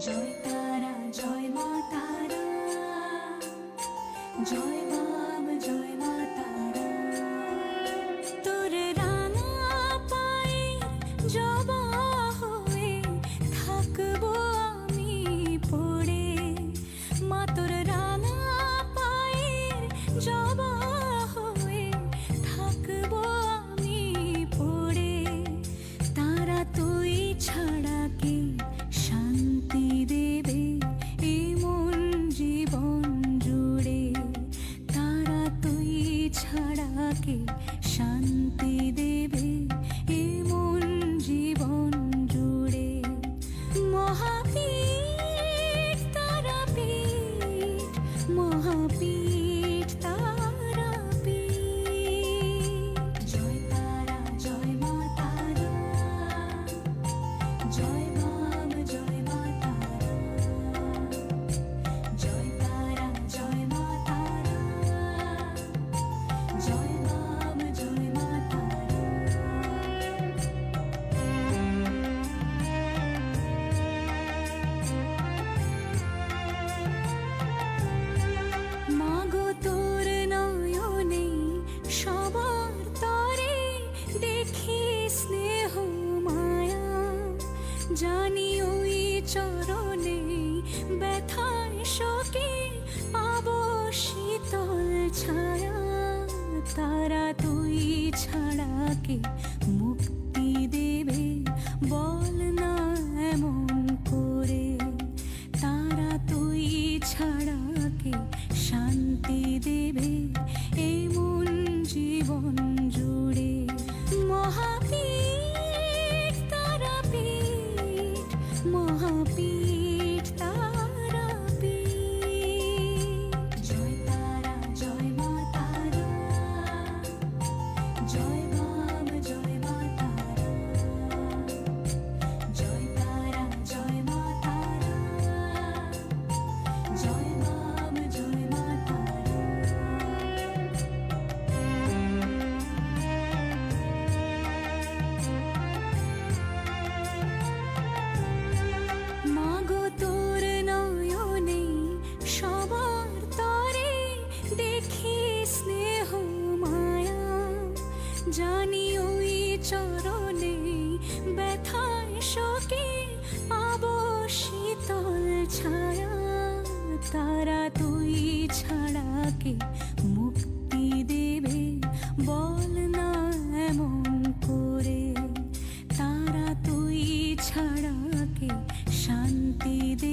জয় তারা জয় মা তারা। জয় বাম জয় মা তারা। তোর জবা key জানি ওই চরণে ব্যথায় শোকে পাবো শীতল ছায়া, তারা তুই ছাড়া কে? মুক্তি দেবে, বল না এমন করে। তারা তুই ছাড়া কে? শান্তি দেবে এমন জীবন জুড়ে। মহাপীঠ জানি ওই চরণে ব্যথায় শোকে পাবো শীতল ছায়া, তারা তুই ছাড়াকে মুক্তি দেবে। বল না এমন করে, তারা তুই ছাড়াকে শান্তি দেবে